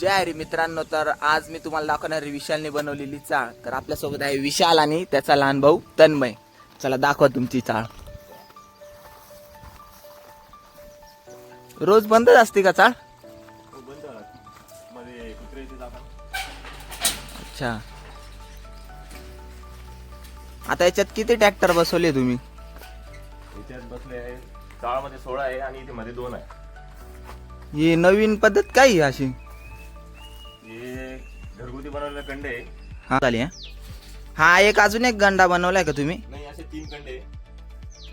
जय हरी मित्रांनो तर आज मी तुम्हाला दाखवणार आहे विशालने बनवलेली चाळ. तर आपल्यासोबत आहे विशाल आणि त्याचा लहान भाऊ तन्मय. चला दाखवा तुमची चाळ. रोज बंदच असते का चाळ? अच्छा. आता याच्यात किती ट्रॅक्टर बसवले तुम्ही? याच्यात बसले आहे. चाळमध्ये सोळा आहे आणि इथे मध्ये दोन आहे. ही नवीन पद्धत काय ही अशी? कंडे हा. झाली हा? एक अजून एक गंडा बनवलाय का तुम्ही? नाही असे तीन कंडे.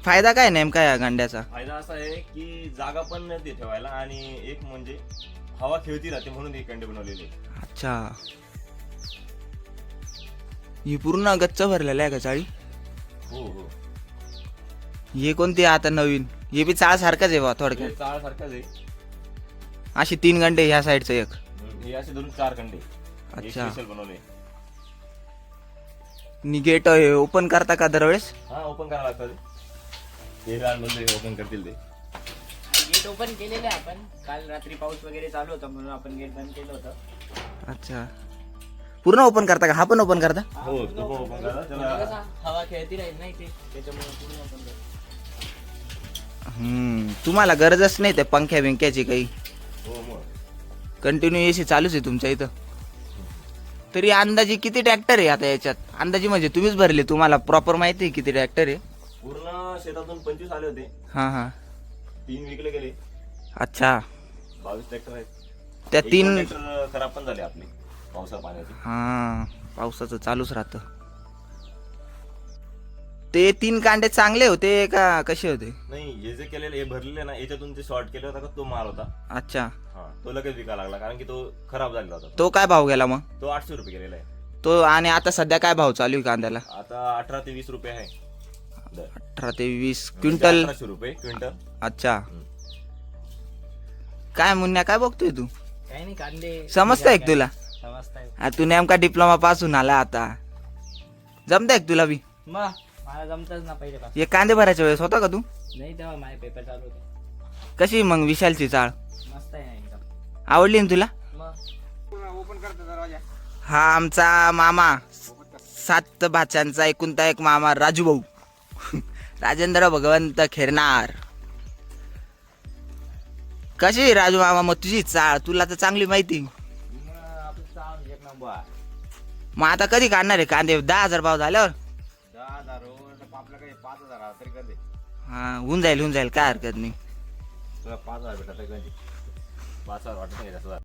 फायदा काय नेमका या गंड्याचा? फायदा असा आहे की जागा पण ते ठेवायला आणि एक म्हणजे हवा खेळती राहते म्हणून हे कंडे बनवलेले. अच्छा. ही पूर्ण गच्च भरलेलं आहे का चाळी? हो हो. हे कोणती आहे आता नवीन? हे बी चाळ सारखंच आहे बा थोडक्यात. चाळ सारखाच आहे. अशी तीन गंडे ह्या साईडचं एक. हे असे धरून चार कंडे अच्छा. स्पेशल बनवले. नि गेट ओपन करता का दरवेळेस? हा ओपन करावं लागतं ते. हे लहान बंद ओपन करतील ते. गेट ओपन केलेले आहे आपण. काल रात्री पाऊस वगैरे चालू होता म्हणून आपण गेट बंद केलं होतं. अच्छा. पूर्ण ओपन करता का? हा पण ओपन करता? हो तो पण ओपन करा त्याला कसं हवा खेळती राहील नाही ते त्याच्यामुळे पूर्ण ओपन करतो. हम्म तुम्हाला गरजच नाही ते पंख्या बिंक्याची काही. हो मग. कंटिन्यू एसी चालूच आहे तुमच्या इथं. तरी अंदाजे किती ट्रॅक्टर आहे आता याच्यात? अंदाजे म्हणजे तुम्हीच भरले तुम्हाला प्रॉपर माहिती आहे किती ट्रॅक्टर आहे? पूर्ण शेतातून पंचवीस आले होते. हा हा. तीन विकले गेले. अच्छा. बावीस ट्रॅक्टर आहेत. त्या एक तीन खराब पण झाले आपले पावसा पाण्याचे. हा पावसाचं चालूच राहतं. ते तीन कांडे चांगले होते का कसे होते? नाही हे जे केलेले हे भरलेले ना याच्यातून जे शॉर्ट केले होता का तो माल होता. अच्छा. तो लगेच विकायला लागला कारण की तो खराब झालेला होता. तो काय भाव गेला मग? तो आठशे रुपये गेलेला आहे. तो आणि आता सध्या काय भाव चालू आहे कांद्याला? आता अठरा ते वीस रुपये आहे. दर. अठरा ते वीस म्हणजे क्विंटल? रुपये क्विंटल. अच्छा. काय मुन्या काय बघतोय तू? काही नाही कांदे. समजतंय का तुला? समजताय. आ, तू नेमका डिप्लोमा पासून आला आता. जमतंय का तुला बी? मग मला जमतच ना पहिले हे कांदे भरायच्या वेळेस होता का तू? नाही तेव्हा माझे पेपर चालू होते. कशी मग विशालची चाळ? आवडली ना तुला? हा आमचा मामा सात भाच्यांचा एकुणता एक मामा राजू भाऊ. राजेंद्र भगवंत खेरणार कशी राजू मामा? मग तुझी चाळ तुला तर चांगली माहिती. मग आता कधी काढणार आहे कांदे? दहा हजार भाव झाल्यावर? हा होऊन जाईल होऊन जाईल. काय हरकत नाही. तुला पाच हजार भेटला